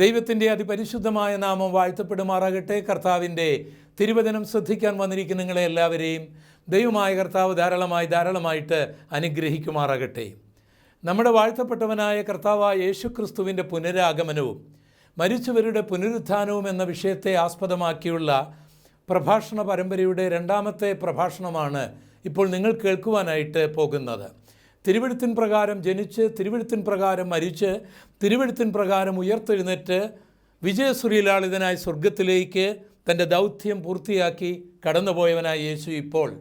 ദൈവത്തിന്റെ അതിപരിശുദ്ധമായ നാമം വാഴ്ത്തപ്പെടുമാറാകട്ടെ. കർത്താവിന്റെ തിരുവചനം ശ്രദ്ധിക്കാൻ വന്നിരിക്കുന്ന നിങ്ങളെ എല്ലാവരെയും ദൈവമായ കർത്താവ് ധാരാളമായി ധാരാളമായിട്ട് അനുഗ്രഹിക്കുമാറാകട്ടെ. നമ്മുടെ വാഴ്ത്തപ്പെട്ടവനായ കർത്താവായ യേശുക്രിസ്തുവിന്റെ പുനരാഗമനവും മരിച്ചവരുടെ പുനരുത്ഥാനവും എന്ന വിഷയത്തെ ആസ്പദമാക്കിയുള്ള പ്രഭാഷണ പരമ്പരയുടെ രണ്ടാമത്തെ പ്രഭാഷണമാണ് ഇപ്പോൾ നിങ്ങൾ കേൾക്കുവാനായിട്ട് പോകുന്നത്. തിരുവഴുത്തിൻ പ്രകാരം ജനിച്ച് തിരുവഴുത്തിൻ പ്രകാരം മരിച്ച് തിരുവഴുത്തിൻ പ്രകാരം ഉയർത്തെഴുന്നേറ്റ് വിജയസുരീലാളിതനായ സ്വർഗത്തിലേക്ക് തന്റെ ദൗത്യം പൂർത്തിയാക്കി കടന്നുപോയവനായ യേശു ഇപ്പോൾ.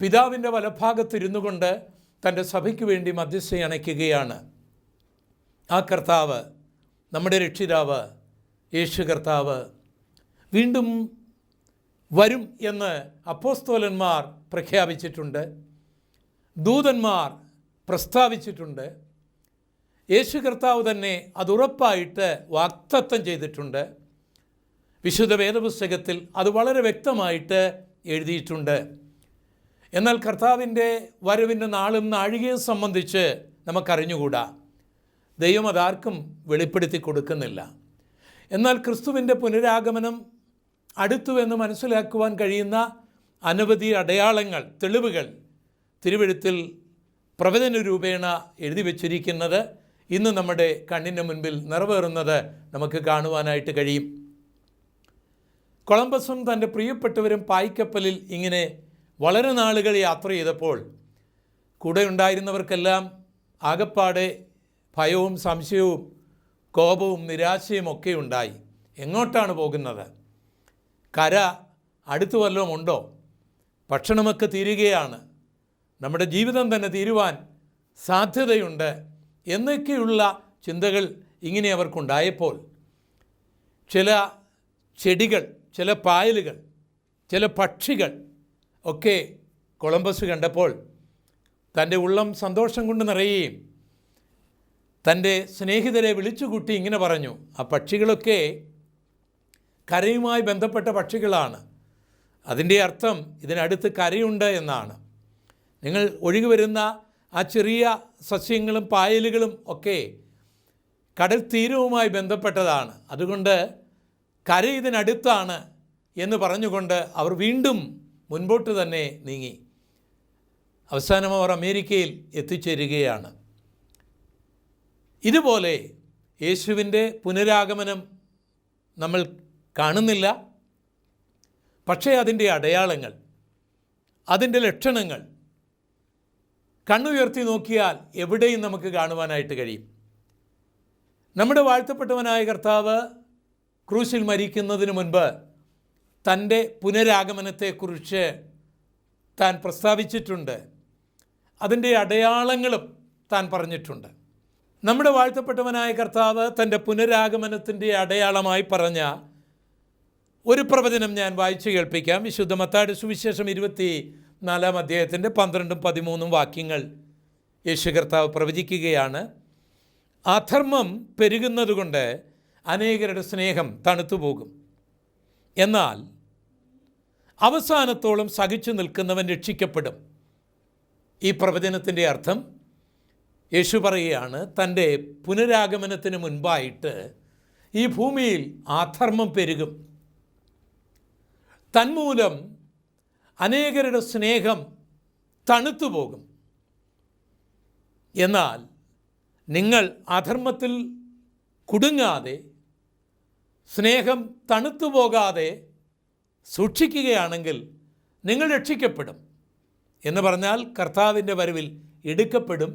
പിതാവിന്റെ വലഭാഗത്തിരുന്നു കൊണ്ട് തന്റെ സഭയ്ക്ക് വേണ്ടി മധ്യസ്ഥ അണയ്ക്കുകയാണ്. ആ കർത്താവ് നമ്മുടെ രക്ഷിതാവ് യേശു കർത്താവ് വീണ്ടും വരും എന്ന് അപ്പോസ്തോലന്മാർ പ്രഖ്യാപിച്ചിട്ടുണ്ട്. ദൂതന്മാർ പ്രസ്താവിച്ചിട്ടുണ്ട്. യേശു കർത്താവ് തന്നെ അതുറപ്പായിട്ട് വാക്തത്വം ചെയ്തിട്ടുണ്ട്. വിശുദ്ധ വേദപുസ്തകത്തിൽ അത് വളരെ വ്യക്തമായിട്ട് എഴുതിയിട്ടുണ്ട്. എന്നാൽ കർത്താവിന്റെ വരവിന്റെ നാളും നാഴികയും സംബന്ധിച്ച് നമുക്കറിഞ്ഞുകൂടാ. ദൈവം അതാർക്കും വെളിപ്പെടുത്തി കൊടുക്കുന്നില്ല. എന്നാൽ ക്രിസ്തുവിന്റെ പുനരാഗമനം അടുത്തുവെന്ന് മനസ്സിലാക്കുവാൻ കഴിയുന്ന അനവധി അടയാളങ്ങൾ തെളിവുകൾ തിരുവഴുത്തിൽ പ്രവചന രൂപേണ എഴുതി വച്ചിരിക്കുന്നത് ഇന്ന് നമ്മുടെ കണ്ണിന് മുൻപിൽ നിറവേറുന്നത് നമുക്ക് കാണുവാനായിട്ട് കഴിയും. കൊളംബസും തന്റെ പ്രിയപ്പെട്ടവരും പായ്ക്കപ്പലിൽ ഇങ്ങനെ വളരെ നാളുകൾ യാത്ര ചെയ്തപ്പോൾ കൂടെ ഉണ്ടായിരുന്നവർക്കെല്ലാം ആകപ്പാടെ ഭയവും സംശയവും കോപവും നിരാശയും ഒക്കെ ഉണ്ടായി. എങ്ങോട്ടാണ് പോകുന്നത്? കര അടുത്തു വല്ലതും ഉണ്ടോ? ഭക്ഷണമൊക്കെ തീരുകയാണ്. നമ്മുടെ ജീവിതം തന്നെ തീരുവാൻ സാധ്യതയുണ്ട് എന്നൊക്കെയുള്ള ചിന്തകൾ ഇങ്ങനെ അവർക്കുണ്ടായപ്പോൾ ചില ചെടികൾ ചില പായലുകൾ ചില പക്ഷികൾ ഒക്കെ കൊളംബസ് കണ്ടപ്പോൾ തന്റെ ഉള്ളം സന്തോഷം കൊണ്ട് നിറയുകയും തന്റെ സ്നേഹിതരെ വിളിച്ചുകൂട്ടി ഇങ്ങനെ പറഞ്ഞു ആ പക്ഷികളൊക്കെ കരയുമായി ബന്ധപ്പെട്ട പക്ഷികളാണ്. അതിന്റെ അർത്ഥം ഇതിനടുത്ത് കരയുണ്ട് എന്നാണ്. നിങ്ങൾ ഒഴുകി വരുന്ന ആ ചെറിയ സസ്യങ്ങളും പായലുകളും ഒക്കെ കടൽ തീരവുമായി ബന്ധപ്പെട്ടതാണ്. അതുകൊണ്ട് കര ഇതിനടുത്താണ് എന്ന് പറഞ്ഞുകൊണ്ട് അവർ വീണ്ടും മുൻപോട്ട് തന്നെ നീങ്ങി. അവസാനം അവർ അമേരിക്കയിൽ എത്തിച്ചേരുകയാണ്. ഇതുപോലെ യേശുവിന്റെ പുനരാഗമനം നമ്മൾ കാണുന്നില്ല. പക്ഷേ അതിന്റെ അടയാളങ്ങൾ അതിന്റെ ലക്ഷണങ്ങൾ കണ്ണുയർത്തി നോക്കിയാൽ എവിടെയും നമുക്ക് കാണുവാനായിട്ട് കഴിയും. നമ്മുടെ വാഴ്ത്തപ്പെട്ടവനായ കർത്താവ് ക്രൂശിൽ മരിക്കുന്നതിന് മുൻപ് തന്റെ പുനരാഗമനത്തെക്കുറിച്ച് താൻ പ്രസ്താവിച്ചിട്ടുണ്ട്. അതിന്റെ അടയാളങ്ങളും താൻ പറഞ്ഞിട്ടുണ്ട്. നമ്മുടെ വാഴ്ത്തപ്പെട്ടവനായ കർത്താവ് തന്റെ പുനരാഗമനത്തിന്റെ അടയാളമായി പറഞ്ഞ ഒരു പ്രവചനം ഞാൻ വായിച്ചു കേൾപ്പിക്കാം. വിശുദ്ധ മത്താട് സുവിശേഷം ഇരുപത്തി നാലാം അധ്യായത്തിന്റെ പന്ത്രണ്ടും പതിമൂന്നും വാക്യങ്ങൾ യേശു കർത്താവ് പ്രവചിക്കുകയാണ്. അധർമ്മം പെരുകുന്നതുകൊണ്ട് അനേകരുടെ സ്നേഹം തണുത്തു പോകും എന്നാൽ അവസാനത്തോളം സഹിച്ചു നിൽക്കുന്നവൻ രക്ഷിക്കപ്പെടും. ഈ പ്രവചനത്തിന്റെ അർത്ഥം യേശു പറയുകയാണ് തന്റെ പുനരാഗമനത്തിന് മുൻപായിട്ട് ഈ ഭൂമിയിൽ ആധർമ്മം പെരുകും. തന്മൂലം അനേകരുടെ സ്നേഹം തണുത്തു പോകും എന്നാൽ നിങ്ങൾ അധർമ്മത്തിൽ കുടുങ്ങാതെ സ്നേഹം തണുത്തു പോകാതെ സൂക്ഷിക്കുകയാണെങ്കിൽ നിങ്ങൾ രക്ഷിക്കപ്പെടും എന്ന് പറഞ്ഞാൽ കർത്താവിന്റെ വരവിൽ എടുക്കപ്പെടും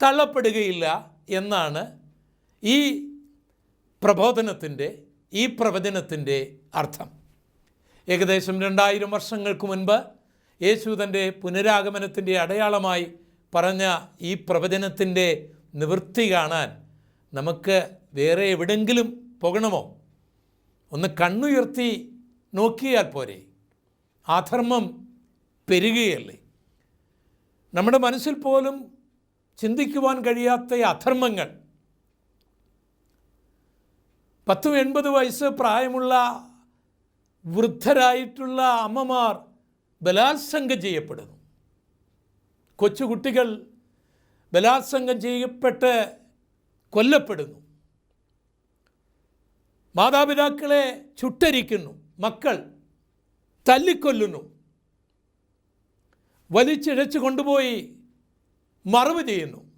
തള്ളപ്പെടുകയില്ല എന്നാണ് ഈ പ്രബോധനത്തിന്റെ ഈ പ്രവചനത്തിന്റെ അർത്ഥം. ഏകദേശം രണ്ടായിരം വർഷങ്ങൾക്ക് മുൻപ് യേശു തന്റെ പുനരാഗമനത്തിന്റെ അടയാളമായി പറഞ്ഞ ഈ പ്രവചനത്തിന്റെ നിവൃത്തി കാണാൻ നമുക്ക് വേറെ എവിടെങ്കിലും പോകണമോ? ഒന്ന് കണ്ണുയർത്തി നോക്കിയാൽ പോരെ. അധർമ്മം പെരുകയല്ലേ. നമ്മുടെ മനസ്സിൽ പോലും ചിന്തിക്കുവാൻ കഴിയാത്ത അധർമ്മങ്ങൾ. പത്തും എൺപത് വയസ്സ് പ്രായമുള്ള വൃദ്ധരായിട്ടുള്ള അമ്മമാർ ബലാത്സംഗം ചെയ്യപ്പെടുന്നു. കൊച്ചുകുട്ടികൾ ബലാത്സംഗം ചെയ്യപ്പെട്ട് കൊല്ലപ്പെടുന്നു. മാതാപിതാക്കളെ ചുട്ടരിക്കുന്നു. മക്കൾ തല്ലിക്കൊല്ലുന്നു. വലിച്ചിഴച്ച് കൊണ്ടുപോയി മറവ് ചെയ്യുന്നു.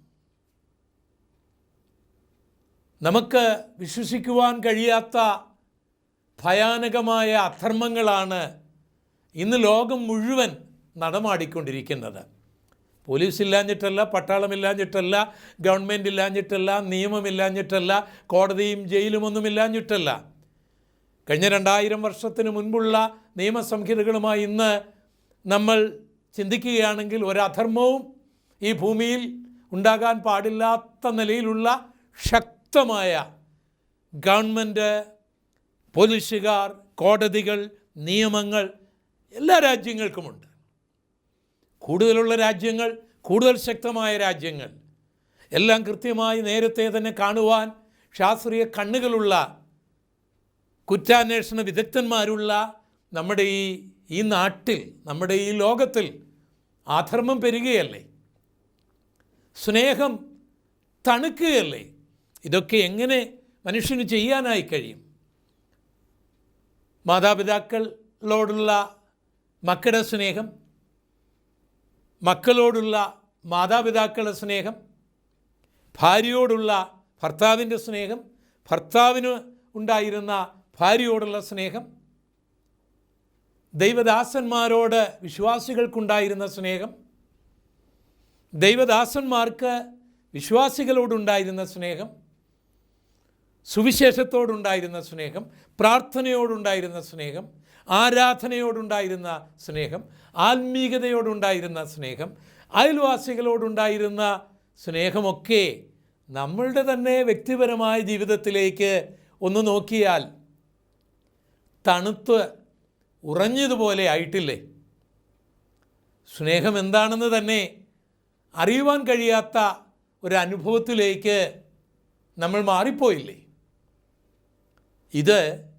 നമുക്ക് വിശ്വസിക്കുവാൻ കഴിയാത്ത ഭയാനകമായ അധർമ്മങ്ങളാണ് ഇന്ന് ലോകം മുഴുവൻ നടമാടിക്കൊണ്ടിരിക്കുന്നത്. പോലീസ് ഇല്ലാഞ്ഞിട്ടല്ല പട്ടാളമില്ലാഞ്ഞിട്ടല്ല ഗവൺമെന്റ് ഇല്ലാഞ്ഞിട്ടല്ല നിയമമില്ലാഞ്ഞിട്ടല്ല കോടതിയും ജയിലും ഒന്നും ഇല്ലാഞ്ഞിട്ടല്ല. കഴിഞ്ഞ രണ്ടായിരം വർഷത്തിന് മുൻപുള്ള നിയമസംഹിതകളുമായി ഇന്ന് നമ്മൾ ചിന്തിക്കുകയാണെങ്കിൽ ഒരധർമ്മവും ഈ ഭൂമിയിൽ ഉണ്ടാകാൻ പാടില്ലാത്ത നിലയിലുള്ള ശക്തമായ ഗവൺമെന്റ് പോലീസുകാർ കോടതികൾ നിയമങ്ങൾ എല്ലാ രാജ്യങ്ങൾക്കുമുണ്ട്. കൂടുതലുള്ള രാജ്യങ്ങൾ കൂടുതൽ ശക്തമായ രാജ്യങ്ങൾ. എല്ലാം കൃത്യമായി നേരത്തെ തന്നെ കാണുവാൻ ശാസ്ത്രീയ കണ്ണുകളുള്ള കുറ്റാന്വേഷണ വിദഗ്ധന്മാരുള്ള നമ്മുടെ ഈ ഈ നാട്ടിൽ നമ്മുടെ ഈ ലോകത്തിൽ ആധർമ്മം പെരുകയല്ലേ? സ്നേഹം തണുക്കുകയല്ലേ? ഇതൊക്കെ എങ്ങനെ മനുഷ്യന് ചെയ്യാനായി കഴിയും? മാതാപിതാക്കളോടുള്ള മക്കളുടെ സ്നേഹം മക്കളോടുള്ള മാതാപിതാക്കളുടെ സ്നേഹം ഭാര്യയോടുള്ള ഭർത്താവിന്റെ സ്നേഹം ഭർത്താവിന് ഉണ്ടായിരുന്ന ഭാര്യയോടുള്ള സ്നേഹം ദൈവദാസന്മാരോട് വിശ്വാസികൾക്കുണ്ടായിരുന്ന സ്നേഹം ദൈവദാസന്മാർക്ക് വിശ്വാസികളോടുണ്ടായിരുന്ന സ്നേഹം സുവിശേഷത്തോടുണ്ടായിരുന്ന സ്നേഹം പ്രാർത്ഥനയോടുണ്ടായിരുന്ന സ്നേഹം ആരാധനയോടുണ്ടായിരുന്ന സ്നേഹം ആത്മീകതയോടുണ്ടായിരുന്ന സ്നേഹം അയൽവാസികളോടുണ്ടായിരുന്ന സ്നേഹമൊക്കെ നമ്മളുടെ തന്നെ വ്യക്തിപരമായ ജീവിതത്തിലേക്ക് ഒന്ന് നോക്കിയാൽ തണുത്ത് ഉറഞ്ഞതുപോലെ ആയിട്ടില്ലേ? സ്നേഹം എന്താണെന്ന് തന്നെ അറിയുവാൻ കഴിയാത്ത ഒരു അനുഭവത്തിലേക്ക് നമ്മൾ മാറിപ്പോയില്ലേ? ഇത്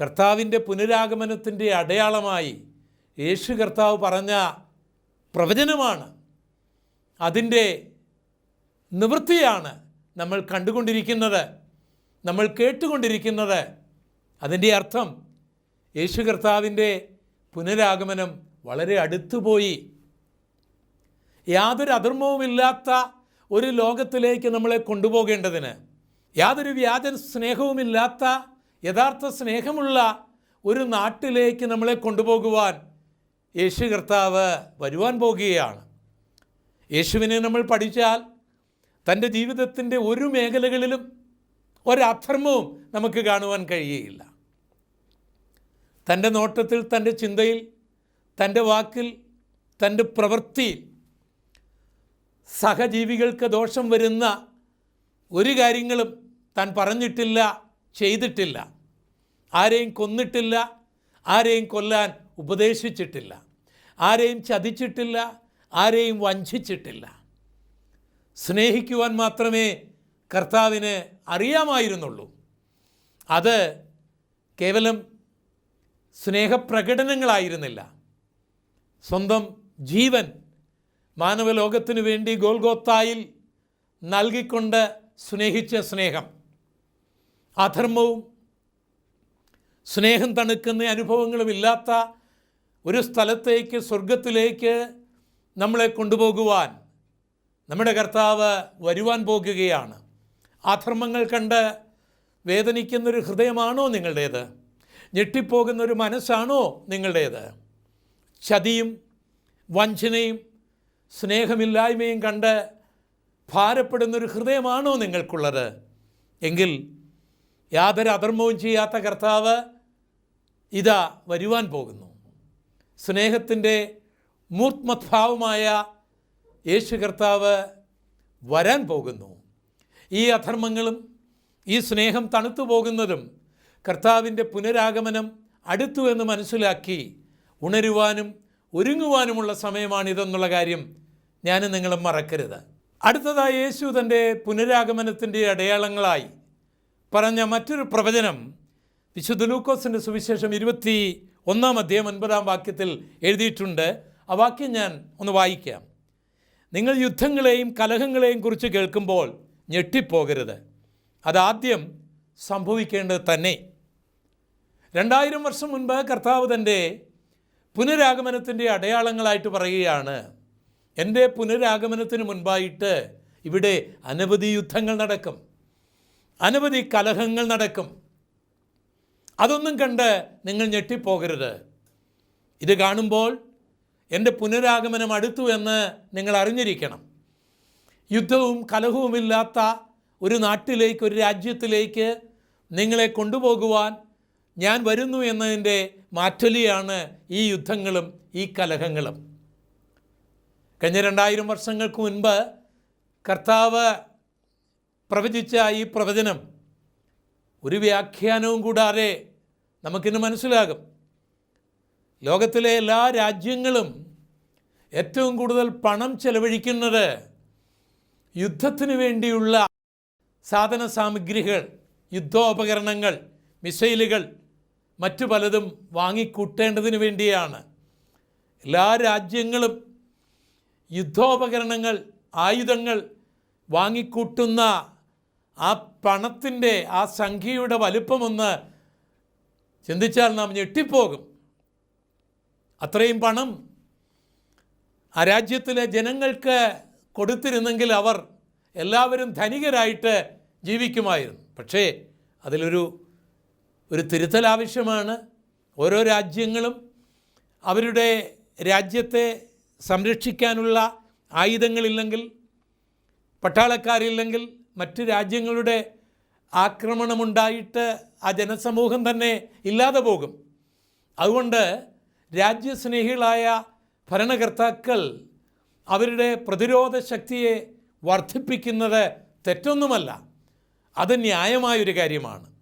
കർത്താവിന്റെ പുനരാഗമനത്തിന്റെ അടയാളമായി യേശു കർത്താവ് പറഞ്ഞ പ്രവചനമാണ്. അതിന്റെ നിവൃത്തിയാണ് നമ്മൾ കണ്ടുകൊണ്ടിരിക്കുന്നത് നമ്മൾ കേട്ടുകൊണ്ടിരിക്കുന്നത്. അതിന്റെ അർത്ഥം യേശു കർത്താവിന്റെ പുനരാഗമനം വളരെ അടുത്തുപോയി. യാതൊരു അധർമ്മവുമില്ലാത്ത ഒരു ലോകത്തിലേക്ക് നമ്മളെ കൊണ്ടുപോകേണ്ടതിന് യാതൊരു വ്യാജ സ്നേഹവുമില്ലാത്ത യഥാർത്ഥ സ്നേഹമുള്ള ഒരു നാട്ടിലേക്ക് നമ്മളെ കൊണ്ടുപോകുവാൻ യേശു കർത്താവ് വരുവാൻ പോകുകയാണ്. യേശുവിനെ നമ്മൾ പഠിച്ചാൽ തന്റെ ജീവിതത്തിന്റെ ഒരു മേഖലകളിലും ഒരധർമ്മവും നമുക്ക് കാണുവാൻ കഴിയുകയില്ല. തന്റെ നോട്ടത്തിൽ തന്റെ ചിന്തയിൽ തന്റെ വാക്കിൽ തന്റെ പ്രവൃത്തിയിൽ സഹജീവികൾക്ക് ദോഷം വരുന്ന ഒരു കാര്യങ്ങളും താൻ പറഞ്ഞിട്ടില്ല ചെയ്തിട്ടില്ല. ആരെയും കൊന്നിട്ടില്ല ആരെയും കൊല്ലാൻ ഉപദേശിച്ചിട്ടില്ല. ആരെയും ചതിച്ചിട്ടില്ല ആരെയും വഞ്ചിച്ചിട്ടില്ല. സ്നേഹിക്കുവാൻ മാത്രമേ കർത്താവിന് അറിയാമായിരുന്നുള്ളൂ. അത് കേവലം സ്നേഹപ്രകടനങ്ങളായിരുന്നില്ല. സ്വന്തം ജീവൻ മാനവലോകത്തിനു വേണ്ടി ഗോൽഗോത്തായിൽ നൽകിക്കൊണ്ട് സ്നേഹിച്ച സ്നേഹം. അധർമ്മവും സ്നേഹം തണുക്കുന്ന അനുഭവങ്ങളും ഇല്ലാത്ത ഒരു സ്ഥലത്തേക്ക് സ്വർഗത്തിലേക്ക് നമ്മളെ കൊണ്ടുപോകുവാൻ നമ്മുടെ കർത്താവ് വരുവാൻ പോകുകയാണ്. അധർമ്മങ്ങൾ കണ്ട് വേദനിക്കുന്നൊരു ഹൃദയമാണോ നിങ്ങളുടേത്? ഞെട്ടിപ്പോകുന്നൊരു മനസ്സാണോ നിങ്ങളുടേത്? ചതിയും വഞ്ചനയും സ്നേഹമില്ലായ്മയും കണ്ട് ഭാരപ്പെടുന്നൊരു ഹൃദയമാണോ നിങ്ങൾക്കുള്ളത്? എങ്കിൽ യാതൊരു അധർമ്മവും ചെയ്യാത്ത കർത്താവ് ഇതാ വരുവാൻ പോകുന്നു. സ്നേഹത്തിന്റെ മൂർത്മദ്ഭാവമായ യേശു കർത്താവ് വരാൻ പോകുന്നു. ഈ അധർമ്മങ്ങളും ഈ സ്നേഹം തണുത്തു പോകുന്നതും കർത്താവിന്റെ പുനരാഗമനം അടുത്തു എന്ന് മനസ്സിലാക്കി ഉണരുവാനും ഒരുങ്ങുവാനുമുള്ള സമയമാണിതെന്നുള്ള കാര്യം ഞാൻ നിങ്ങളും മറക്കരുത്. അടുത്തതായി യേശു തന്റെ പുനരാഗമനത്തിന്റെ അടയാളങ്ങളായി പറഞ്ഞ മറ്റൊരു പ്രവചനം വിശുദ്ധ ലൂക്കോസിന്റെ സുവിശേഷം ഇരുപത്തി ഒന്നാം അധ്യായം ഒൻപതാം വാക്യത്തിൽ എഴുതിയിട്ടുണ്ട്. ആ വാക്യം ഞാൻ ഒന്ന് വായിക്കാം. നിങ്ങൾ യുദ്ധങ്ങളെയും കലഹങ്ങളെയും കുറിച്ച് കേൾക്കുമ്പോൾ ഞെട്ടിപ്പോകരുത്. അതാദ്യം സംഭവിക്കേണ്ടത് തന്നെ. രണ്ടായിരം വർഷം മുൻപ് കർത്താവ് തന്റെ പുനരാഗമനത്തിന്റെ അടയാളങ്ങളായിട്ട് പറയുകയാണ് എന്റെ പുനരാഗമനത്തിന് മുൻപായിട്ട് ഇവിടെ അനവധി യുദ്ധങ്ങൾ നടക്കും. അനവധി കലഹങ്ങൾ നടക്കും. അതൊന്നും കണ്ട് നിങ്ങൾ ഞെട്ടിപ്പോകരുത്. ഇത് കാണുമ്പോൾ എന്റെ പുനരാഗമനം അടുത്തു എന്ന് നിങ്ങൾ അറിഞ്ഞിരിക്കണം. യുദ്ധവും കലഹവുമില്ലാത്ത ഒരു നാട്ടിലേക്ക് ഒരു രാജ്യത്തിലേക്ക് നിങ്ങളെ കൊണ്ടുപോകുവാൻ ഞാൻ വരുന്നു എന്നതിന്റെ മാറ്റൊലിയാണ് ഈ യുദ്ധങ്ങളും ഈ കലഹങ്ങളും. കഴിഞ്ഞ രണ്ടായിരം വർഷങ്ങൾക്ക് മുൻപ് കർത്താവ് പ്രവചിച്ച ഈ പ്രവചനം ഒരു വ്യാഖ്യാനവും കൂടാതെ നമുക്കിന്ന് മനസ്സിലാകും. ലോകത്തിലെ എല്ലാ രാജ്യങ്ങളും ഏറ്റവും കൂടുതൽ പണം ചെലവഴിക്കുന്നത് യുദ്ധത്തിന് വേണ്ടിയുള്ള സാധന സാമഗ്രികൾ യുദ്ധോപകരണങ്ങൾ മിസൈലുകൾ മറ്റു പലതും വാങ്ങിക്കൂട്ടേണ്ടതിന് വേണ്ടിയാണ്. എല്ലാ രാജ്യങ്ങളും യുദ്ധോപകരണങ്ങൾ ആയുധങ്ങൾ വാങ്ങിക്കൂട്ടുന്ന ആ പണത്തിന്റെ ആ സംഖ്യയുടെ വലുപ്പമൊന്ന് ചിന്തിച്ചാൽ നാം ഞെട്ടിപ്പോകും. അത്രയും പണം ആ രാജ്യത്തിലെ ജനങ്ങൾക്ക് കൊടുത്തിരുന്നെങ്കിൽ അവർ എല്ലാവരും ധനികരായിട്ട് ജീവിക്കുമായിരുന്നു. പക്ഷേ അതിലൊരു ഒരു തിരുത്തൽ ആവശ്യമാണ് ഓരോ രാജ്യങ്ങളും അവരുടെ രാജ്യത്തെ സംരക്ഷിക്കാനുള്ള ആയുധങ്ങളില്ലെങ്കിൽ പട്ടാളക്കാരില്ലെങ്കിൽ മറ്റ് രാജ്യങ്ങളുടെ ആക്രമണമുണ്ടായിട്ട് ആ ജനസമൂഹം തന്നെ ഇല്ലാതെ പോകും. അതുകൊണ്ട് രാജ്യസ്നേഹികളായ ഭരണകർത്താക്കൾ അവരുടെ പ്രതിരോധ ശക്തിയെ വർദ്ധിപ്പിക്കുന്നത് തെറ്റൊന്നുമല്ല. അത് ന്യായമായൊരു കാര്യമാണ്.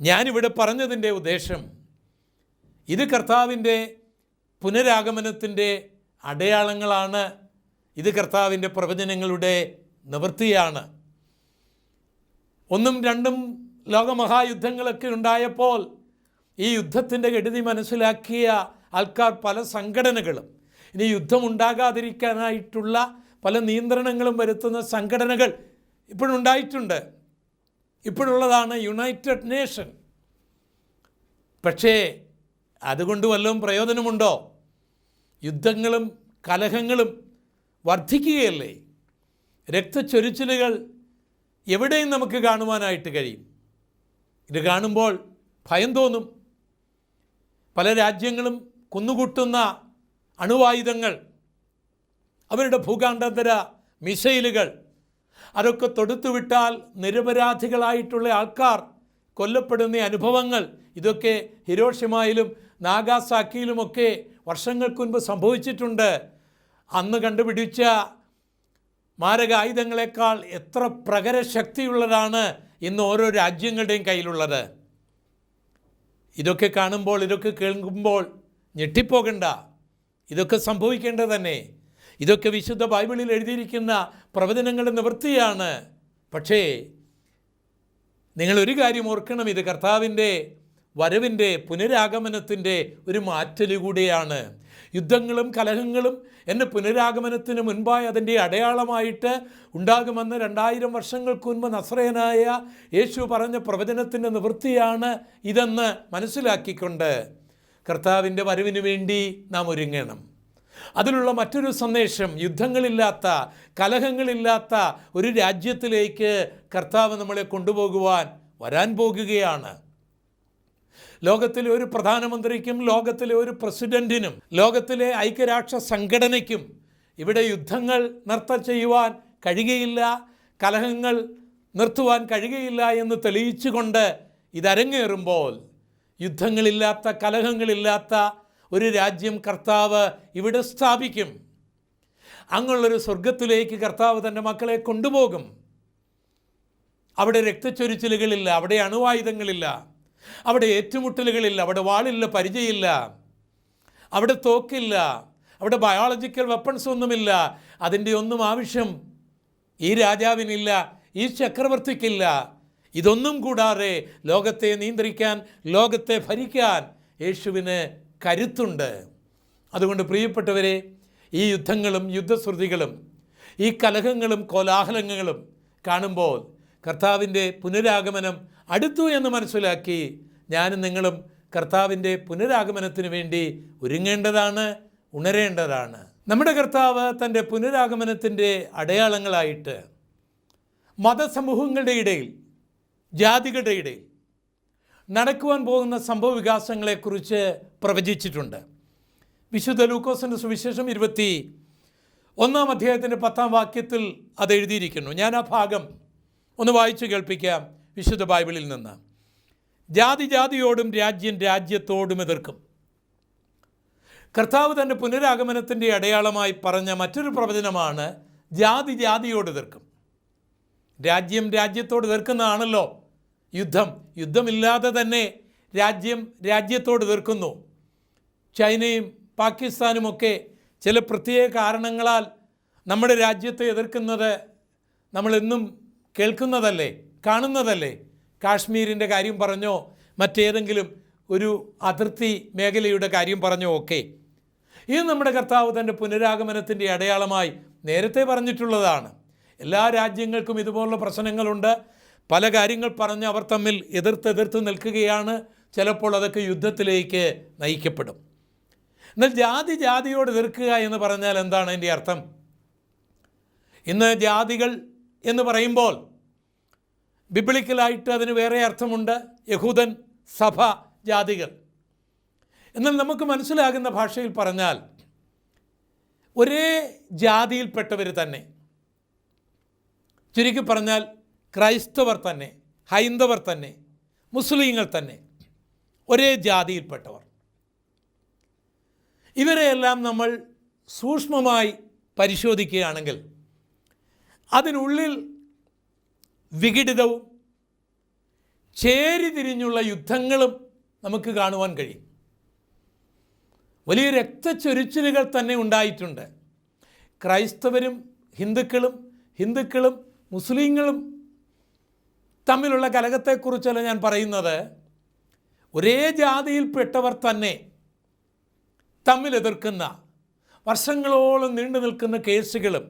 ഞാനിവിടെ പറഞ്ഞതിന്റെ ഉദ്ദേശം ഇത് കർത്താവിന്റെ പുനരാഗമനത്തിന്റെ അടയാളങ്ങളാണ്. ഇത് കർത്താവിന്റെ പ്രവചനങ്ങളുടെ നിവൃത്തിയാണ്. ഒന്നും രണ്ടും ലോകമഹായുദ്ധങ്ങളൊക്കെ ഉണ്ടായപ്പോൾ ഈ യുദ്ധത്തിന്റെ ഗതി മനസ്സിലാക്കിയ ആൾക്കാർ പല സംഘടനകളും ഇനി യുദ്ധം ഉണ്ടാകാതിരിക്കാനായിട്ടുള്ള പല നിയന്ത്രണങ്ങളും വരുത്തുന്ന സംഘടനകൾ ഇപ്പോഴുണ്ടായിട്ടുണ്ട് ഇപ്പോഴുള്ളതാണ് യുണൈറ്റഡ് നേഷൻ. പക്ഷേ അതുകൊണ്ട് വല്ലതും പ്രയോജനമുണ്ടോ? യുദ്ധങ്ങളും കലഹങ്ങളും വർദ്ധിക്കുകയല്ലേ? രക്തച്ചൊരിച്ചിലുകൾ എവിടെയും നമുക്ക് കാണുവാനായിട്ട് കഴിയും. ഇത് കാണുമ്പോൾ ഭയം തോന്നും. പല രാജ്യങ്ങളും കുന്നുകൂട്ടുന്ന അണുവായുധങ്ങൾ അവരുടെ ഭൂഖണ്ഡാന്തര മിസൈലുകൾ അതൊക്കെ തൊടുത്തുവിട്ടാൽ നിരപരാധികളായിട്ടുള്ള ആൾക്കാർ കൊല്ലപ്പെടുന്ന അനുഭവങ്ങൾ ഇതൊക്കെ ഹിരോഷിമായിലും നാഗാസാക്കിയിലുമൊക്കെ വർഷങ്ങൾക്ക് മുൻപ് സംഭവിച്ചിട്ടുണ്ട്. അന്ന് കണ്ടുപിടിച്ച മാരകായുധങ്ങളെക്കാൾ എത്ര പ്രകരശക്തിയുള്ളതാണ് ഇന്ന് ഓരോ രാജ്യങ്ങളുടെയും കയ്യിലുള്ളത്. ഇതൊക്കെ കാണുമ്പോൾ ഇതൊക്കെ കേൾക്കുമ്പോൾ ഞെട്ടിപ്പോകണ്ട. ഇതൊക്കെ സംഭവിക്കേണ്ടത് തന്നെ. ഇതൊക്കെ വിശുദ്ധ ബൈബിളിൽ എഴുതിയിരിക്കുന്ന പ്രവചനങ്ങളുടെ നിവൃത്തിയാണ്. പക്ഷേ നിങ്ങൾ ഒരു കാര്യം ഓർക്കണം. ഇത് കർത്താവിന്റെ വരവിന്റെ പുനരാഗമനത്തിന്റെ ഒരു മാറ്റൽ കൂടിയാണ്. യുദ്ധങ്ങളും കലഹങ്ങളും എന്റെ പുനരാഗമനത്തിന് മുൻപായി അതിന്റെ അടയാളമായിട്ട് ഉണ്ടാകുമെന്ന് രണ്ടായിരം വർഷങ്ങൾക്ക് മുൻപ് നസ്രയനായ യേശു പറഞ്ഞ പ്രവചനത്തിന്റെ നിവൃത്തിയാണ് ഇതെന്ന് മനസ്സിലാക്കിക്കൊണ്ട് കർത്താവിന്റെ വരവിന് വേണ്ടി നാം ഒരുങ്ങണം. അതിലുള്ള മറ്റൊരു സന്ദേശം യുദ്ധങ്ങളില്ലാത്ത കലഹങ്ങളില്ലാത്ത ഒരു രാജ്യത്തിലേക്ക് കർത്താവ് നമ്മളെ കൊണ്ടുപോകുവാൻ വരാൻ പോകുകയാണ്. ലോകത്തിലെ ഒരു പ്രധാനമന്ത്രിക്കും ലോകത്തിലെ ഒരു പ്രസിഡന്റിനും ലോകത്തിലെ ഐക്യരാഷ്ട്ര സംഘടനയ്ക്കും ഇവിടെ യുദ്ധങ്ങൾ നൃത്തം ചെയ്യുവാൻ കഴിയുകയില്ല കലഹങ്ങൾ നിർത്തുവാൻ കഴിയുകയില്ല എന്ന് തെളിയിച്ചുകൊണ്ട് ഇതരങ്ങേറുമ്പോൾ യുദ്ധങ്ങളില്ലാത്ത കലഹങ്ങളില്ലാത്ത ഒരു രാജ്യം കർത്താവ് ഇവിടെ സ്ഥാപിക്കും. അങ്ങുള്ളൊരു സ്വർഗത്തിലേക്ക് കർത്താവ് തന്റെ മക്കളെ കൊണ്ടുപോകും. അവിടെ രക്തച്ചൊരിച്ചിലുകളില്ല അവിടെ അണുവായുധങ്ങളില്ല. അവിടെ ഏറ്റുമുട്ടലുകളില്ല അവിടെ വാളില്ല പരിചയമില്ല അവിടെ തോക്കില്ല അവിടെ ബയോളജിക്കൽ വെപ്പൺസ് ഒന്നുമില്ല അതിന്റെ ഒന്നും ആവശ്യം ഈ രാജാവിനില്ല ഈ ചക്രവർത്തിക്കില്ല. ഇതൊന്നും കൂടാതെ ലോകത്തെ നിയന്ത്രിക്കാൻ ലോകത്തെ ഭരിക്കാൻ യേശുവിന് കരുത്തുണ്ട്. അതുകൊണ്ട് പ്രിയപ്പെട്ടവരെ ഈ യുദ്ധങ്ങളും യുദ്ധശ്രുതികളും ഈ കലഹങ്ങളും കോലാഹലങ്ങളും കാണുമ്പോൾ കർത്താവിന്റെ പുനരാഗമനം അടുത്തു എന്ന് മനസ്സിലാക്കി ഞാനും നിങ്ങളും കർത്താവിന്റെ പുനരാഗമനത്തിന് വേണ്ടി ഒരുങ്ങേണ്ടതാണ് ഉണരേണ്ടതാണ്. നമ്മുടെ കർത്താവ് തന്റെ പുനരാഗമനത്തിന്റെ അടയാളങ്ങളായിട്ട് മതസമൂഹങ്ങളുടെ ഇടയിൽ ജാതികളുടെ ഇടയിൽ നടക്കുവാൻ പോകുന്ന സംഭവ വികാസങ്ങളെക്കുറിച്ച് പ്രവചിച്ചിട്ടുണ്ട്. വിശുദ്ധ ലൂക്കോസിന്റെ സുവിശേഷം ഇരുപത്തി ഒന്നാം അധ്യായത്തിന്റെ പത്താം വാക്യത്തിൽ അത് എഴുതിയിരിക്കുന്നു. ഞാൻ ആ ഭാഗം ഒന്ന് വായിച്ചു കേൾപ്പിക്കാം വിശുദ്ധ ബൈബിളിൽ നിന്ന്. ജാതി ജാതിയോടും രാജ്യം രാജ്യത്തോടും എതിർക്കും. കർത്താവ് തന്റെ പുനരാഗമനത്തിന്റെ അടയാളമായി പറഞ്ഞ മറ്റൊരു പ്രവചനമാണ് ജാതി ജാതിയോട് എതിർക്കും. രാജ്യം രാജ്യത്തോട് എതിർക്കുന്നതാണല്ലോ. യുദ്ധം യുദ്ധമില്ലാതെ തന്നെ രാജ്യം രാജ്യത്തോട് എതിർക്കുന്നു. ചൈനയും പാകിസ്ഥാനുമൊക്കെ ചില പ്രത്യേക കാരണങ്ങളാൽ നമ്മുടെ രാജ്യത്തെ എതിർക്കുന്നത് നമ്മളെന്നും കേൾക്കുന്നതല്ലേ? കാണുന്നതല്ലേ? കാശ്മീരിന്റെ കാര്യം പറഞ്ഞോ? മറ്റേതെങ്കിലും ഒരു അതിർത്തി മേഖലയുടെ കാര്യം പറഞ്ഞോ ഒക്കെ? ഇത് നമ്മുടെ കർത്താവ് തന്റെ പുനരാഗമനത്തിന്റെ അടയാളമായി നേരത്തെ പറഞ്ഞിട്ടുള്ളതാണ്. എല്ലാ രാജ്യങ്ങൾക്കും ഇതുപോലുള്ള പ്രശ്നങ്ങളുണ്ട്. പല കാര്യങ്ങൾ പറഞ്ഞ് അവർ തമ്മിൽ എതിർത്ത് എതിർത്ത് നിൽക്കുകയാണ്. ചിലപ്പോൾ അതൊക്കെ യുദ്ധത്തിലേക്ക് നയിക്കപ്പെടും. എന്നാൽ ജാതി ജാതിയോട് എതിർക്കുക എന്ന് പറഞ്ഞാൽ എന്താണ് അതിന്റെ അർത്ഥം? ഇന്ന് ജാതികൾ എന്ന് പറയുമ്പോൾ ബിബിളിക്കലായിട്ട് അതിന് വേറെ അർത്ഥമുണ്ട്. യഹൂദൻ സഭ ജാതികൾ. എന്നാൽ നമുക്ക് മനസ്സിലാകുന്ന ഭാഷയിൽ പറഞ്ഞാൽ ഒരേ ജാതിയിൽപ്പെട്ടവർ തന്നെ ചുരുക്കി പറഞ്ഞാൽ ക്രൈസ്തവർ തന്നെ ഹൈന്ദവർ തന്നെ മുസ്ലിങ്ങൾ തന്നെ ഒരേ ജാതിയിൽപ്പെട്ടവർ. ഇവരെയെല്ലാം നമ്മൾ സൂക്ഷ്മമായി പരിശോധിക്കുകയാണെങ്കിൽ അതിനുള്ളിൽ വിഘടിതവും ചേരിതിരിഞ്ഞുള്ള യുദ്ധങ്ങളും നമുക്ക് കാണുവാൻ കഴിയും. വലിയ രക്തച്ചൊരിച്ചിലുകൾ തന്നെ ഉണ്ടായിട്ടുണ്ട്. ക്രൈസ്തവരും ഹിന്ദുക്കളും ഹിന്ദുക്കളും മുസ്ലിങ്ങളും തമ്മിലുള്ള കലഹത്തെക്കുറിച്ചല്ല ഞാൻ പറയുന്നത്. ഒരേ ജാതിയിൽപ്പെട്ടവർ തന്നെ തമ്മിൽ എതിർക്കുന്ന വർഷങ്ങളോളം നീണ്ടു നിൽക്കുന്ന കേസുകളും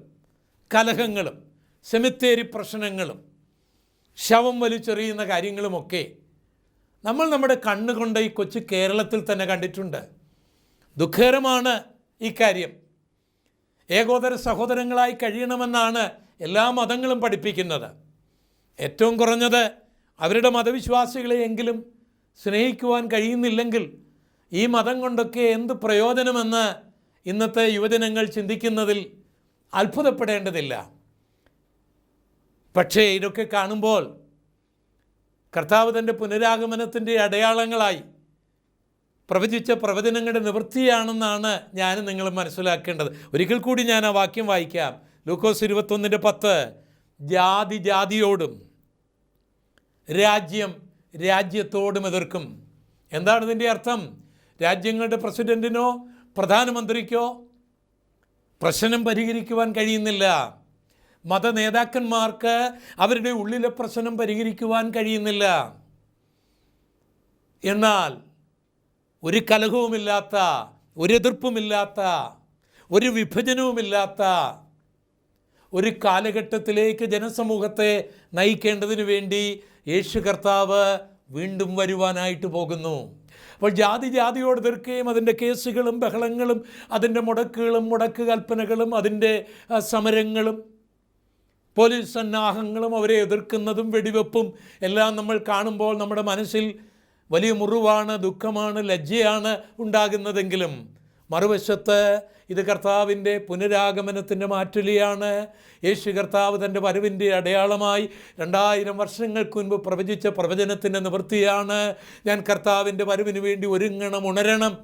കലഹങ്ങളും സെമിത്തേരി പ്രശ്നങ്ങളും ശവം വലിച്ചെറിയുന്ന കാര്യങ്ങളുമൊക്കെ നമ്മൾ നമ്മുടെ കണ്ണുകൊണ്ട് ഈ കൊച്ചു കേരളത്തിൽ തന്നെ കണ്ടിട്ടുണ്ട്. ദുഃഖകരമാണ് ഈ കാര്യം. ഏകോദര സഹോദരങ്ങളായി കഴിയണമെന്നാണ് എല്ലാ മതങ്ങളും പഠിപ്പിക്കുന്നത്. ഏറ്റവും കുറഞ്ഞത് അവരുടെ മതവിശ്വാസികളെയെങ്കിലും സ്നേഹിക്കുവാൻ കഴിയുന്നില്ലെങ്കിൽ ഈ മതം കൊണ്ടൊക്കെ എന്ത് പ്രയോജനമെന്ന് ഇന്നത്തെ യുവജനങ്ങൾ ചിന്തിക്കുന്നതിൽ അത്ഭുതപ്പെടേണ്ടതില്ല. പക്ഷേ ഇതൊക്കെ കാണുമ്പോൾ കർത്താവ് തന്റെ പുനരാഗമനത്തിന്റെ അടയാളങ്ങളായി പ്രവചിച്ച പ്രവചനങ്ങളുടെ നിവൃത്തിയാണെന്നാണ് ഞാൻ നിങ്ങൾ മനസ്സിലാക്കേണ്ടത്. ഒരിക്കൽ കൂടി ഞാൻ ആ വാക്യം വായിക്കാം. ലൂക്കോസ് ഇരുപത്തൊന്നിന്റെ പത്ത്. ജാതി ജാതിയോടും രാജ്യം രാജ്യത്തോടും എതിർക്കും. എന്താണ് ഇതിന്റെ അർത്ഥം? രാജ്യങ്ങളുടെ പ്രസിഡന്റിനോ പ്രധാനമന്ത്രിക്കോ പ്രശ്നം പരിഹരിക്കുവാൻ കഴിയുന്നില്ല. മത നേതാക്കന്മാർക്ക് അവരുടെ ഉള്ളിലെ പ്രശ്നം പരിഹരിക്കുവാൻ കഴിയുന്നില്ല. എന്നാൽ ഒരു കലഹവുമില്ലാത്ത ഒരു എതിർപ്പുമില്ലാത്ത ഒരു വിഭജനവുമില്ലാത്ത ഒരു കാലഘട്ടത്തിലേക്ക് ജനസമൂഹത്തെ നയിക്കേണ്ടതിന് വേണ്ടി യേശു കർത്താവ് വീണ്ടും വരുവാനായിട്ട് പോകുന്നു. അപ്പോൾ ജാതി ജാതിയോട് എതിർക്കുകയും അതിന്റെ കേസുകളും ബഹളങ്ങളും അതിന്റെ മുടക്കുകളും മുടക്ക് കൽപ്പനകളും അതിന്റെ സമരങ്ങളും പോലീസ് സന്നാഹങ്ങളും അവരെ എതിർക്കുന്നതും വെടിവെപ്പും എല്ലാം നമ്മൾ കാണുമ്പോൾ നമ്മുടെ മനസ്സിൽ വലിയ മുറിവാണ് ദുഃഖമാണ് ലജ്ജയാണ് ഉണ്ടാകുന്നതെങ്കിലും മറുവശത്ത് ഇത് കർത്താവിന്റെ പുനരാഗമനത്തിന്റെ മാറ്റുലിയാണ്. യേശു കർത്താവ് തന്റെ വരവിന്റെ അടയാളമായി രണ്ടായിരം വർഷങ്ങൾക്ക് മുൻപ് പ്രവചിച്ച പ്രവചനത്തിന്റെ നിവൃത്തിയാണ്. ഞാൻ കർത്താവിന്റെ വരവിന് വേണ്ടി ഒരുങ്ങണം ഉണരണം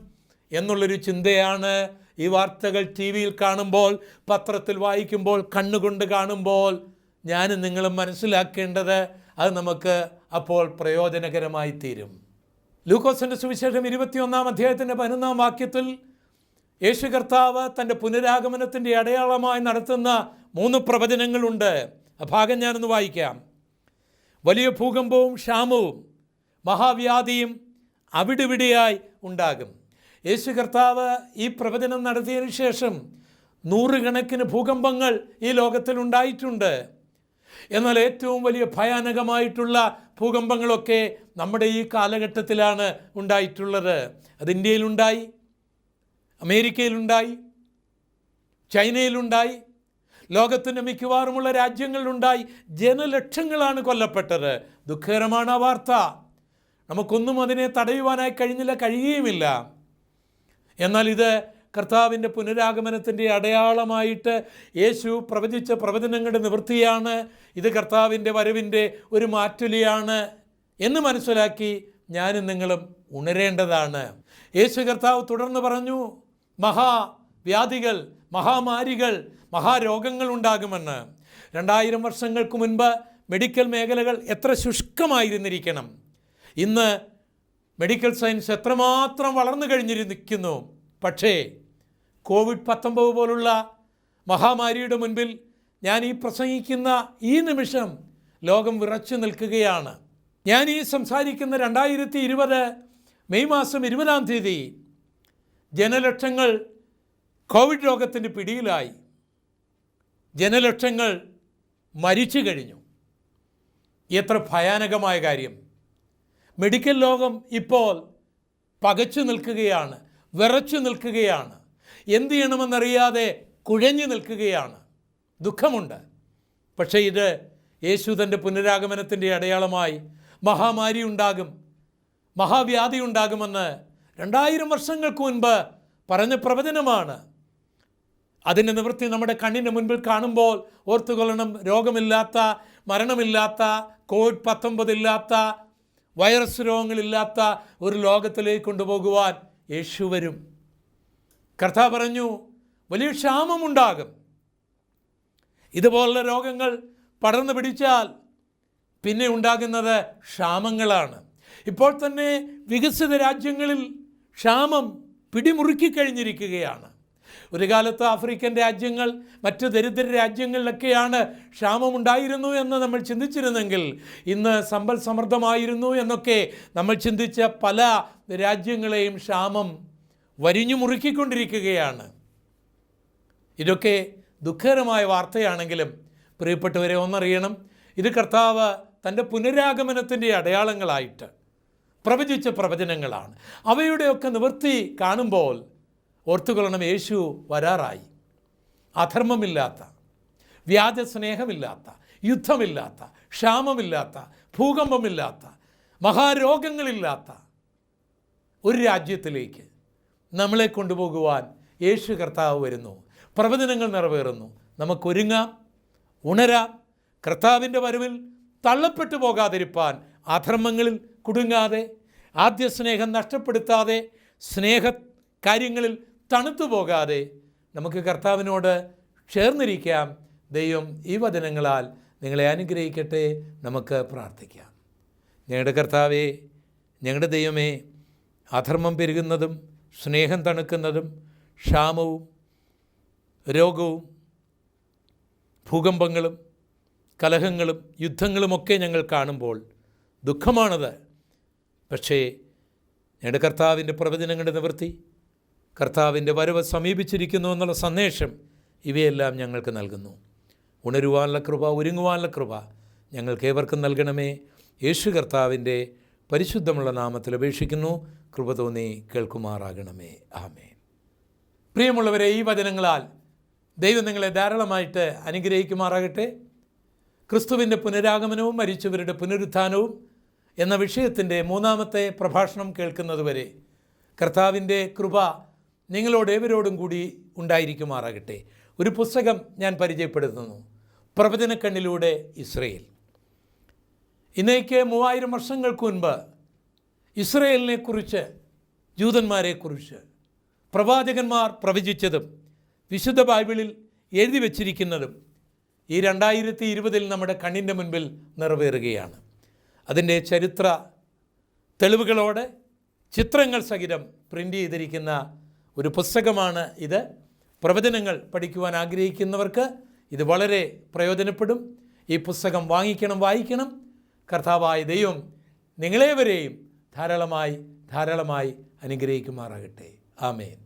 എന്നുള്ളൊരു ചിന്തയാണ്. ഈ വാർത്തകൾ ടി വിയിൽ കാണുമ്പോൾ പത്രത്തിൽ വായിക്കുമ്പോൾ കണ്ണുകൊണ്ട് കാണുമ്പോൾ ഞാനും നിങ്ങളും മനസ്സിലാക്കേണ്ടത് അത് നമുക്ക് അപ്പോൾ പ്രയോജനകരമായി തീരും. ലൂക്കോസിന്റെ സുവിശേഷം ഇരുപത്തിയൊന്നാം അധ്യായത്തിന്റെ പതിനൊന്നാം വാക്യത്തിൽ യേശു കർത്താവ് തന്റെ പുനരാഗമനത്തിന്റെ അടയാളമായി നടത്തുന്ന മൂന്ന് പ്രവചനങ്ങളുണ്ട്. ആ ഭാഗം ഞാനൊന്ന് വായിക്കാം. വലിയ ഭൂകമ്പവും ക്ഷാമവും മഹാവ്യാധിയും അവിടിവിടിയായി ഉണ്ടാകും. യേശു കർത്താവ് ഈ പ്രവചനം നടത്തിയതിനു ശേഷം നൂറുകണക്കിന് ഭൂകമ്പങ്ങൾ ഈ ലോകത്തിൽ ഉണ്ടായിട്ടുണ്ട്. എന്നാൽ ഏറ്റവും വലിയ ഭയാനകമായിട്ടുള്ള ഭൂകമ്പങ്ങളൊക്കെ നമ്മുടെ ഈ കാലഘട്ടത്തിലാണ് ഉണ്ടായിട്ടുള്ളത്. അത് ഇന്ത്യയിലുണ്ടായി അമേരിക്കയിലുണ്ടായി ചൈനയിലുണ്ടായി ലോകത്തിന്റെ മിക്കവാറുമുള്ള രാജ്യങ്ങളിലുണ്ടായി. ജനലക്ഷങ്ങളാണ് കൊല്ലപ്പെട്ടത്. ദുഃഖകരമാണ് ആ വാർത്ത. നമുക്കൊന്നും അതിനെ തടയുവാനായി കഴിഞ്ഞില്ല കഴിയുകയുമില്ല. എന്നാൽ ഇത് കർത്താവിന്റെ പുനരാഗമനത്തിന്റെ അടയാളമായിട്ട് യേശു പ്രവചിച്ച പ്രവചനങ്ങളുടെ നിവൃത്തിയാണ്. ഇത് കർത്താവിന്റെ വരവിന്റെ ഒരു മാറ്റുലിയാണ് എന്ന് മനസ്സിലാക്കി ഞാനും നിങ്ങളും ഉണരേണ്ടതാണ്. യേശു കർത്താവ് തുടർന്ന് പറഞ്ഞു മഹാവ്യാധികൾ മഹാമാരികൾ മഹാരോഗങ്ങൾ ഉണ്ടാകുമെന്ന്. രണ്ടായിരം വർഷങ്ങൾക്ക് മുൻപ് മെഡിക്കൽ മേഖലകൾ എത്ര ശുഷ്കമായിരുന്നിരിക്കണം. ഇന്ന് മെഡിക്കൽ സയൻസ് എത്രമാത്രം വളർന്നു കഴിഞ്ഞിരിക്കുന്നു. പക്ഷേ കോവിഡ് പത്തൊമ്പത് പോലുള്ള മഹാമാരിയുടെ മുൻപിൽ ഞാൻ ഈ പ്രസംഗിക്കുന്ന ഈ നിമിഷം ലോകം വിറച്ചു നിൽക്കുകയാണ്. ഞാൻ ഈ സംസാരിക്കുന്ന രണ്ടായിരത്തി ഇരുപത് മെയ് മാസം ഇരുപതാം തീയതി ജനലക്ഷങ്ങൾ കോവിഡ് രോഗത്തിന്റെ പിടിയിലായി. ജനലക്ഷങ്ങൾ മരിച്ചു കഴിഞ്ഞു. എത്ര ഭയാനകമായ കാര്യം. മെഡിക്കൽ ലോകം ഇപ്പോൾ പകച്ചു നിൽക്കുകയാണ് വിറച്ചു നിൽക്കുകയാണ്. എന്ത് ചെയ്യണമെന്നറിയാതെ കുഴഞ്ഞു നിൽക്കുകയാണ്. ദുഃഖമുണ്ട്. പക്ഷേ ഇത് യേശു തന്റെ പുനരാഗമനത്തിന്റെ അടയാളമായി മഹാമാരി ഉണ്ടാകും മഹാവ്യാധി ഉണ്ടാകുമെന്ന് രണ്ടായിരം വർഷങ്ങൾക്ക് മുൻപ് പറഞ്ഞ പ്രവചനമാണ്. അതിന്റെ നിവൃത്തി നമ്മുടെ കണ്ണിന്റെ മുൻപിൽ കാണുമ്പോൾ ഓർത്തുകൊള്ളണം. രോഗമില്ലാത്ത മരണമില്ലാത്ത കോവിഡ് പത്തൊമ്പതില്ലാത്ത വൈറസ് രോഗങ്ങളില്ലാത്ത ഒരു ലോകത്തിലേക്ക് കൊണ്ടുപോകുവാൻ യേശു വരും. കർത്താവ് പറഞ്ഞു വലിയ ക്ഷാമമുണ്ടാകും. ഇതുപോലുള്ള രോഗങ്ങൾ പടർന്നു പിടിച്ചാൽ പിന്നെ ഉണ്ടാകുന്നത് ക്ഷാമങ്ങളാണ്. ഇപ്പോൾ തന്നെ വികസിത രാജ്യങ്ങളിൽ ക്ഷാമം പിടിമുറുക്കി കഴിഞ്ഞിരിക്കുകയാണ്. ഒരു കാലത്ത് ആഫ്രിക്കൻ രാജ്യങ്ങൾ മറ്റ് ദരിദ്ര രാജ്യങ്ങളിലൊക്കെയാണ് ക്ഷാമമുണ്ടായിരുന്നു എന്ന് നമ്മൾ ചിന്തിച്ചിരുന്നെങ്കിൽ ഇന്ന് സമ്പൽ സമൃദ്ധമായിരുന്നു എന്നൊക്കെ നമ്മൾ ചിന്തിച്ച പല രാജ്യങ്ങളെയും ക്ഷാമം വരിഞ്ഞു മുറുക്കിക്കൊണ്ടിരിക്കുകയാണ്. ഇതൊക്കെ ദുഃഖകരമായ വാർത്തയാണെങ്കിലും പ്രിയപ്പെട്ടവരെ ഒന്നറിയണം ഇത് കർത്താവ് തന്റെ പുനരാഗമനത്തിന്റെ അടയാളങ്ങളായിട്ട് പ്രവചിച്ച പ്രവചനങ്ങളാണ്. അവയുടെയൊക്കെ നിവൃത്തി കാണുമ്പോൾ ഓർത്തുകൊള്ളണം യേശു വരാറായി. അധർമ്മമില്ലാത്ത വ്യാജസ്നേഹമില്ലാത്ത യുദ്ധമില്ലാത്ത ക്ഷാമമില്ലാത്ത ഭൂകമ്പമില്ലാത്ത മഹാരോഗങ്ങളില്ലാത്ത ഒരു രാജ്യത്തിലേക്ക് നമ്മളെ കൊണ്ടുപോകുവാൻ യേശു കർത്താവ് വരുന്നു. പ്രവചനങ്ങൾ നിറവേറുന്നു. നമുക്കൊരുങ്ങാം ഉണരാം. കർത്താവിന്റെ വരവിൽ തള്ളപ്പെട്ടു പോകാതിരിപ്പാൻ അധർമ്മങ്ങളിൽ കുടുങ്ങാതെ ആദ്യ സ്നേഹം നഷ്ടപ്പെടുത്താതെ സ്നേഹ കാര്യങ്ങളിൽ തണുത്തു പോകാതെ നമുക്ക് കർത്താവിനോട് ചേർന്നിരിക്കാം. ദൈവം ഈ വചനങ്ങളാൽ നിങ്ങളെ അനുഗ്രഹിക്കട്ടെ നമുക്ക് പ്രാർത്ഥിക്കാം. ഞങ്ങളുടെ കർത്താവേ ഞങ്ങളുടെ ദൈവമേ അധർമ്മം പെരുകുന്നതും സ്നേഹം തണുക്കുന്നതും ക്ഷാമവും രോഗവും ഭൂകമ്പങ്ങളും കലഹങ്ങളും യുദ്ധങ്ങളുമൊക്കെ ഞങ്ങൾ കാണുമ്പോൾ ദുഃഖമാണത്. പക്ഷേ ഞങ്ങളുടെ കർത്താവിന്റെ പ്രവചനങ്ങളുടെ നിവൃത്തി കർത്താവിന്റെ വരവ് സമീപിച്ചിരിക്കുന്നു എന്നുള്ള സന്ദേശം ഇവയെല്ലാം ഞങ്ങൾക്ക് നൽകുന്നു. ഉണരുവാനുള്ള കൃപ ഒരുങ്ങുവാനുള്ള കൃപ ഞങ്ങൾക്ക് ഏവർക്കും നൽകണമേ. യേശു കർത്താവിന്റെ പരിശുദ്ധമുള്ള നാമത്തിൽ അപേക്ഷിക്കുന്നു. കൃപ തോന്നി കേൾക്കുമാറാകണമേ. ആമേ പ്രിയമുള്ളവരെ ഈ വചനങ്ങളാൽ ദൈവം നിങ്ങളെ ധാരാളമായിട്ട് അനുഗ്രഹിക്കുമാറാകട്ടെ. ക്രിസ്തുവിന്റെ പുനരാഗമനവും മരിച്ചവരുടെ പുനരുത്ഥാനവും എന്ന വിഷയത്തിന്റെ മൂന്നാമത്തെ പ്രഭാഷണം കേൾക്കുന്നതുവരെ കർത്താവിന്റെ കൃപ നിങ്ങളോട് ഏവരോടും കൂടി ഉണ്ടായിരിക്കുമാറാകട്ടെ. ഒരു പുസ്തകം ഞാൻ പരിചയപ്പെടുത്തുന്നു. പ്രവചനക്കണ്ണിലൂടെ ഇസ്രയേൽ. ഇന്നേക്ക് മൂവായിരം വർഷങ്ങൾക്ക് മുൻപ് ഇസ്രയേലിനെക്കുറിച്ച് ജൂതന്മാരെക്കുറിച്ച് പ്രവാചകന്മാർ പ്രവചിച്ചതും വിശുദ്ധ ബൈബിളിൽ എഴുതി വച്ചിരിക്കുന്നതും ഈ രണ്ടായിരത്തി ഇരുപതിൽ നമ്മുടെ കണ്ണിന്റെ മുൻപിൽ നിറവേറുകയാണ്. അതിന്റെ ചരിത്ര തെളിവുകളോടെ ചിത്രങ്ങൾ സഹിതം പ്രിന്റ് ചെയ്തിരിക്കുന്ന ഒരു പുസ്തകമാണ് ഇത്. പ്രവചനങ്ങൾ പഠിക്കുവാൻ ആഗ്രഹിക്കുന്നവർക്ക് ഇത് വളരെ പ്രയോജനപ്പെടും. ഈ പുസ്തകം വാങ്ങിക്കണം വായിക്കണം. കർത്താവായ ദൈവം നിങ്ങളേവരെയും ധാരാളമായി ധാരാളമായി അനുഗ്രഹിക്കുമാറാകട്ടെ. ആമേൻ.